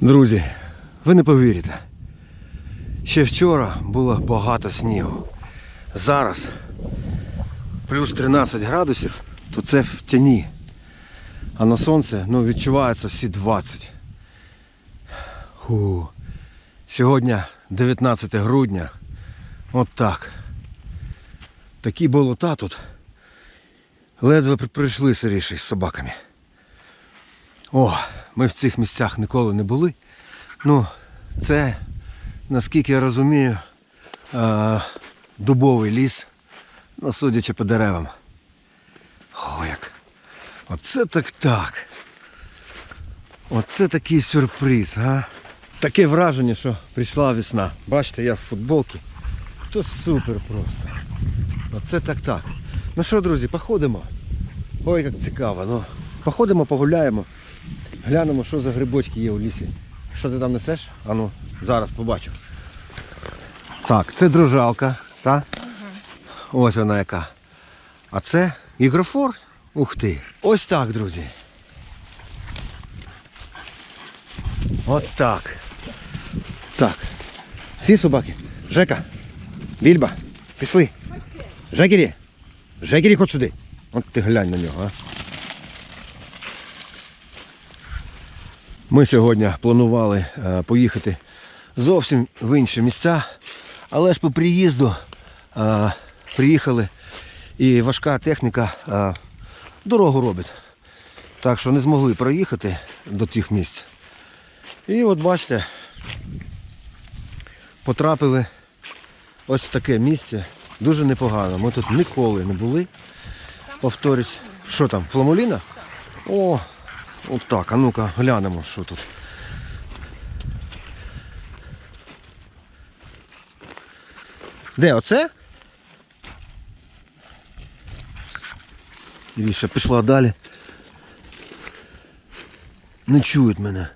Друзі, ви не повірите. Ще вчора було багато снігу. Зараз плюс 13 градусів, то це в тіні. А на сонце ну, відчувається всі 20. Ху. Сьогодні 19 грудня. От так. Такі болота тут. Ледве прийшли сиріші з собаками. О, ми в цих місцях ніколи не були. Ну, це, наскільки я розумію, е, дубовий ліс, ну, судячи по деревам. О, як. Оце так так. Оце такий сюрприз, а? Таке враження, що прийшла весна. Бачите, я в футболці. То супер просто. Оце так так. Ну що, друзі, походимо. Ой, як цікаво. Ну, походимо, погуляємо. Глянемо, що за грибочки є у лісі. Що ти там несеш? А ну, зараз побачу. Так, це дружалка, так? Ось вона яка. А це ігрофор. Ух ти. Ось так, друзі. От так. Так. Всі собаки. Жека. Більба. Пішли. Жекері. Жекері, ходь сюди. От ти глянь на нього, а. Ми сьогодні планували е, поїхати зовсім в інші місця, але ж по приїзду е, приїхали і важка техніка е, дорогу робить. Так що не змогли проїхати до тих місць. І от бачите, потрапили ось в таке місце. Дуже непогано. Ми тут ніколи не були. Повторюсь, що там, фламуліна? О, от так, а ну-ка глянемо, що тут. Де оце? Іріша пішла далі. Не чують мене.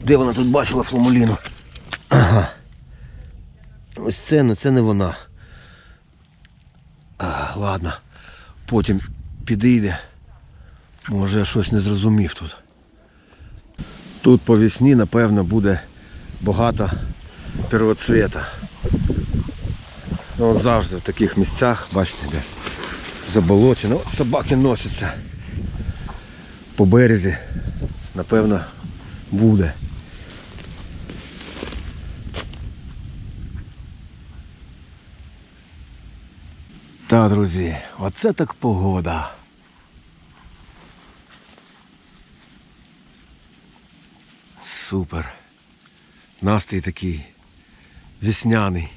Де вона тут бачила фламуліну? Ага. Ось це, ну це не вона. Ладно. Потім підійде. Може я щось не зрозумів тут. Тут по весні, напевно, буде багато первоцвета. Ну, завжди в таких місцях, бачите, де заболочено. От собаки носяться. По березі, напевно, буде. Та, друзі, оце так погода. Супер. Настрій такий весняний.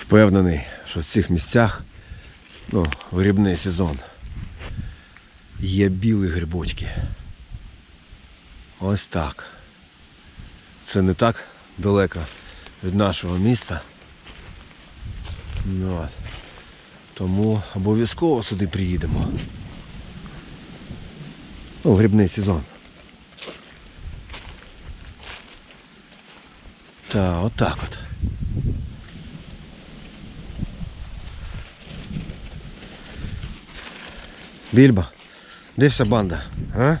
Впевнений, що в цих місцях ну, грибний сезон. Є білі грибочки. Ось так. Це не так далеко від нашого місця. Ну. Тому обов'язково сюди приїдемо. Ну, грибний сезон. Та, отак от. Більба, де вся банда? А?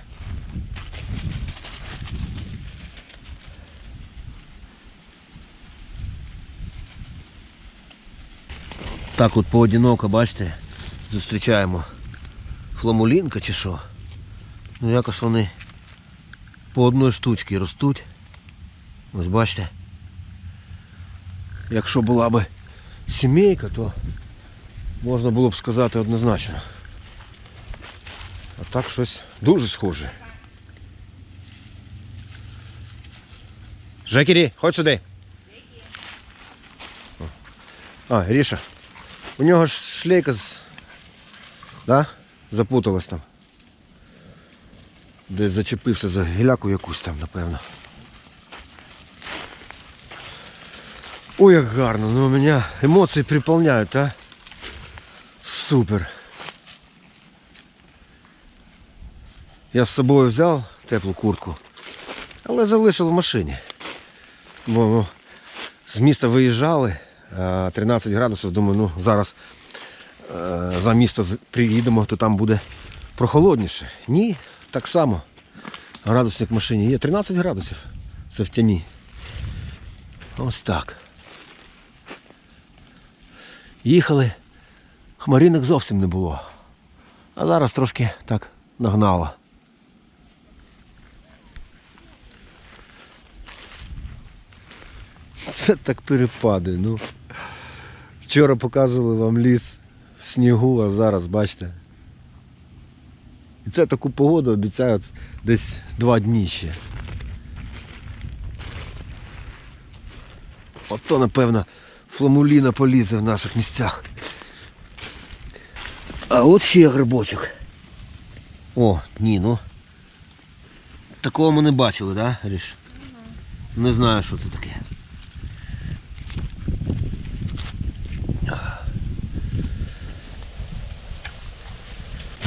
Так от поодиноко, бачите, зустрічаємо фламулінка чи що. Ну якось вони по одній штучці ростуть. Ось бачите. Якщо була б сімейка, то можна було б сказати однозначно. А так щось дуже схоже. Жекері, ходь сюди. А, Ріша. У нього ж шлейка з... Да? запуталась там. Десь зачепився за гіляку якусь там, напевно. Ой, як гарно, ну у мене емоції приповняють, а? Супер. Я з собою взяв теплу куртку, але залишив в машині. Бо ну, з міста виїжджали, 13 градусів, думаю, ну зараз е, за місто приїдемо, то там буде прохолодніше. Ні, так само. Градусник в машині є 13 градусів. Це в тяні. Ось так. Їхали, хмаринок зовсім не було. А зараз трошки так нагнало. Це так перепади. Ну. Вчора показували вам ліс в снігу, а зараз бачите. І це таку погоду обіцяють десь два дні ще. Ото, напевно, фламуліна полізе в наших місцях. А от ще грибочок. О, ні, ну. Такого ми не бачили, так, да, Ріш? Не знаю, що це таке.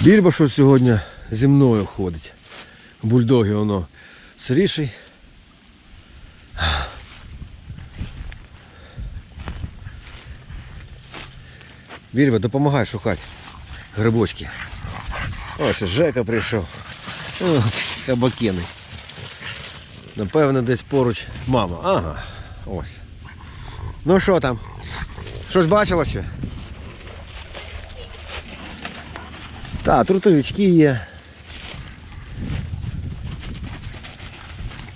Більба що сьогодні зі мною ходить. Бульдоги воно сиріший. Більба, допомагай шукати грибочки. Ось Жека прийшов. О, собакени. Напевно, десь поруч мама. Ага, ось. Ну що там? Щось бачила ще? Так, трутовички є.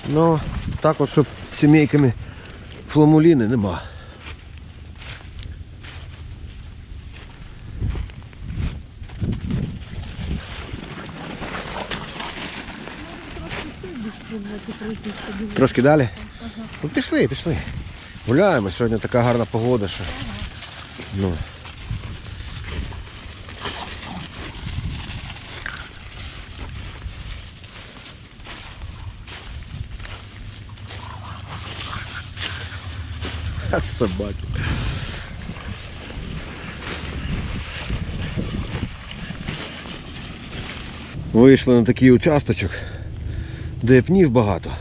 Ну, так от, щоб сімейками фламуліни нема. Трошки далі? Ну пішли, пішли. Гуляємо, сьогодні така гарна погода, що. Ну. собаки. Вийшли на такий участочок, де пнів багато.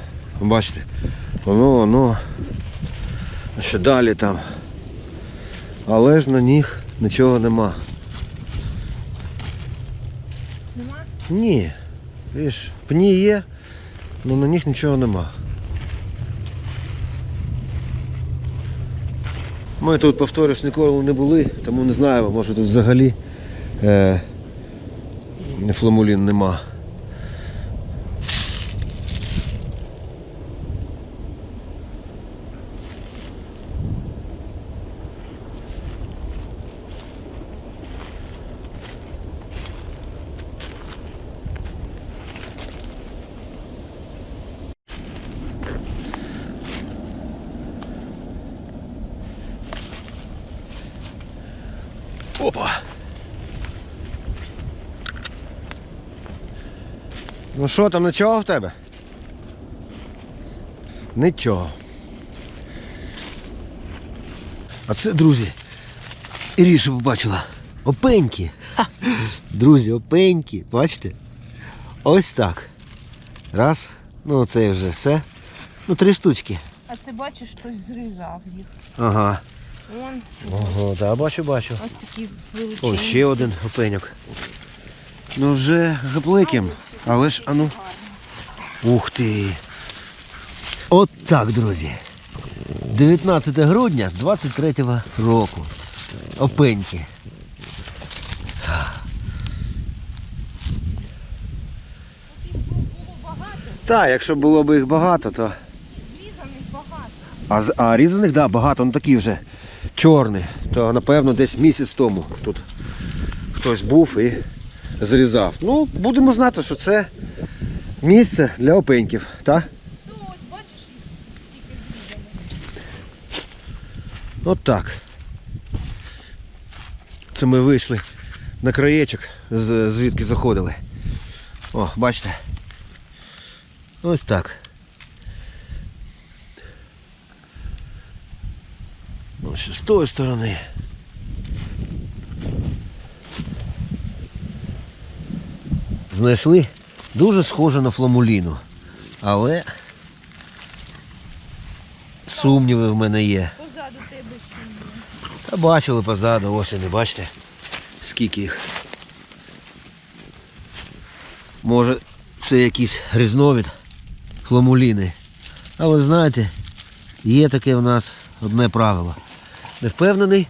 Бачите, воно, воно. А ще далі там. Але ж на них нічого нема. Нема? Ні. Видиш, пні є, але на них нічого нема. Ми тут, повторюсь, ніколи не були, тому не знаємо, може тут взагалі е, фламулін нема. Опа! Ну що там, нічого в тебе? Нічого. А це, друзі, Іріша побачила. Опеньки. Ха! Друзі, опеньки. Бачите? Ось так. Раз. Ну це вже все. Ну, три штучки. А це бачиш, хтось зрізав їх. Ага. Вон Ого, так, бачу, бачу. ось такі величезні. О, ще один опеньок. Ну вже гапликим. Але ж, ану. Ух ти. От так, друзі. 19 грудня 23 року. Опеньки. Так, якщо було б їх багато, то. Зрізаних багато. А, а різаних, так, да, багато, ну такі вже чорні. То напевно десь місяць тому тут хтось був і зрізав. Ну, будемо знати, що це місце для опеньків, так? От так. Це ми вийшли на краєчок, звідки заходили. О, бачите, Ось так. Ну, ще з тої сторони. Знайшли дуже схоже на фламуліну, але сумніви в мене є. Позаду тебе є. Та бачили позаду, ось вони, бачите, скільки їх. Може це якийсь різновид хламуліни. Але знаєте, є таке в нас одне правило. Не впевнений,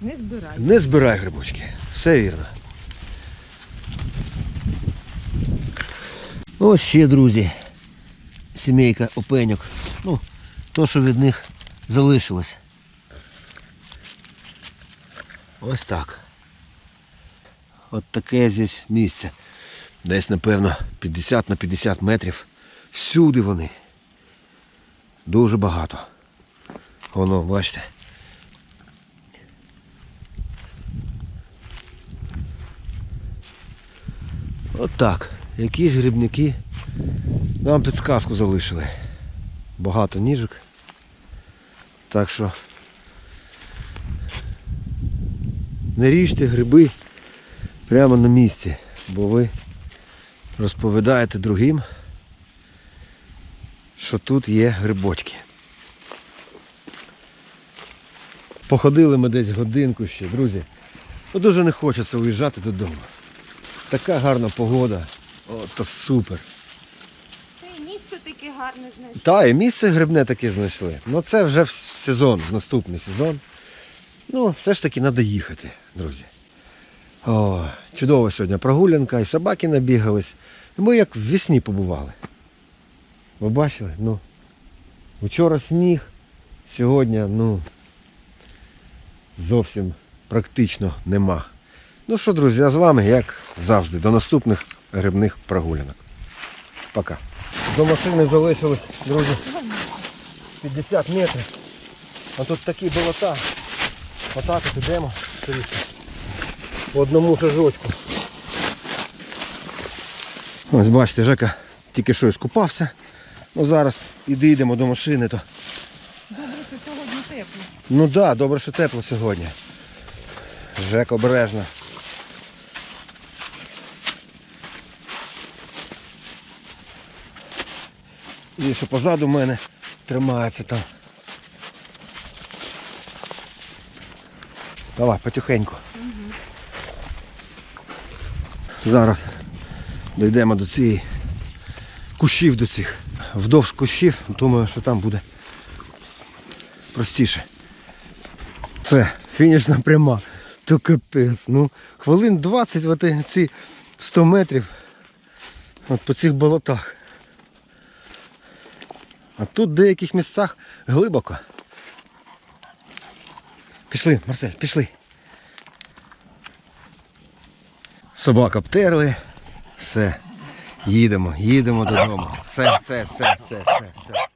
Не збирай. не збирай грибочки. Все вірно. Ось ще, друзі. Сімейка опеньок. Ну, то, що від них залишилось. Ось так. От таке здесь місце. Десь, напевно, 50 на 50 метрів. Всюди вони. Дуже багато. Воно, бачите. От так. Якісь грибники нам підсказку залишили. Багато ніжок. Так що не ріжте гриби прямо на місці, бо ви розповідаєте другим, що тут є грибочки. Походили ми десь годинку ще, друзі. Ну, дуже не хочеться уїжджати додому. Така гарна погода. О, то супер. Це і місце таке гарне знайшли. Та, і місце грибне таке знайшли. Ну це вже в сезон, наступний сезон. Ну, все ж таки треба їхати, друзі. О, чудова сьогодні прогулянка, і собаки набігались. Ми як в вісні побували. Ви бачили? Ну, вчора сніг, сьогодні, ну, зовсім практично нема. Ну що, друзі, я з вами, як завжди, до наступних грибних прогулянок. Пока. До машини залишилось, друзі, 50 метрів. А тут такі болота. Отак от ідемо. По одному шажочку. Ось бачите, Жека тільки що скупався. Ну зараз іди йдемо до машини, то. Добре, що сьогодні тепло. Ну так, да, добре, що тепло сьогодні. Жек обережно. І що позаду мене тримається там. Давай, потихеньку. Зараз дійдемо до цієї кущів до цих. Вдовж кущів, думаю, що там буде простіше. Це фінішна пряма. То капець. Ну, хвилин 20 от ці 100 метрів от по цих болотах. А тут в деяких місцях глибоко. Пішли, Марсель, пішли. Собак обтерли. Все. Їдемо, їдемо додому. Все, все, все, все, все, все.